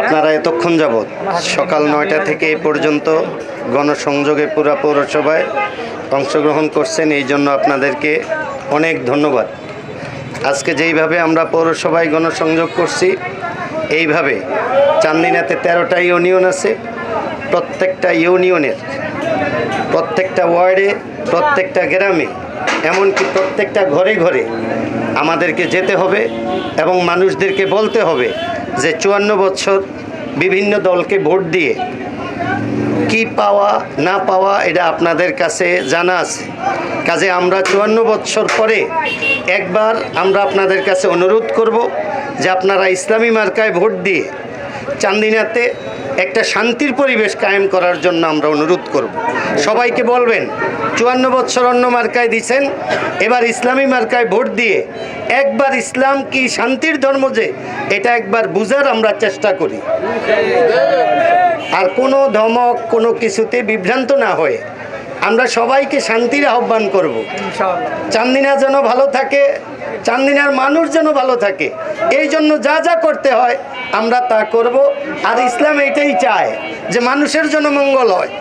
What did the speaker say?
আপনারা এতক্ষণ যাবৎ সকাল নয়টা থেকে এই পর্যন্ত গণসংযোগে পুরা পৌরসভায় অংশগ্রহণ করছেন, এই জন্য আপনাদেরকে অনেক ধন্যবাদ। আজকে যেইভাবে আমরা পৌরসভায় গণসংযোগ করছি, এইভাবে চান্দিনাতে তেরোটা ইউনিয়ন আছে, প্রত্যেকটা ইউনিয়নের, প্রত্যেকটা ওয়ার্ডে, প্রত্যেকটা গ্রামে, এমনকি প্রত্যেকটা ঘরে ঘরে আমাদেরকে যেতে হবে এবং মানুষদেরকে বলতে হবে যে চুয়ান্ন বছর বিভিন্ন দলকে ভোট দিয়ে কি পাওয়া, না পাওয়া এটা আপনাদের কাছে জানা আছে। কাজে আমরা চুয়ান্ন বছর পরে একবার আমরা আপনাদের কাছে অনুরোধ করব যে আপনারা ইসলামী মার্কায় ভোট দিয়ে চান্দিনাতে একটা শান্তির পরিবেশ কায়েম করার জন্য আমরা অনুরোধ করব। সবাইকে বলবেন, চুয়ান্ন বছর অন্য মার্কায় দিছেন, এবার ইসলামী মার্কায় ভোট দিয়ে একবার ইসলাম কি শান্তির ধর্ম যে, এটা একবার বুঝার আমরা চেষ্টা করি। আর কোনো ধমক, কোনো কিছুতে বিভ্রান্ত না হয়ে আমরা সবাইকে শান্তির আহ্বান করব। চান্দিনা যেন ভালো থাকে চান্দিনার মানুষ যেন ভালো থাকে এই জন্য যা যা করতে হয় আমরা তা করব। আর ইসলাম এটাই চায় যে মানুষের জন্য মঙ্গল হয়।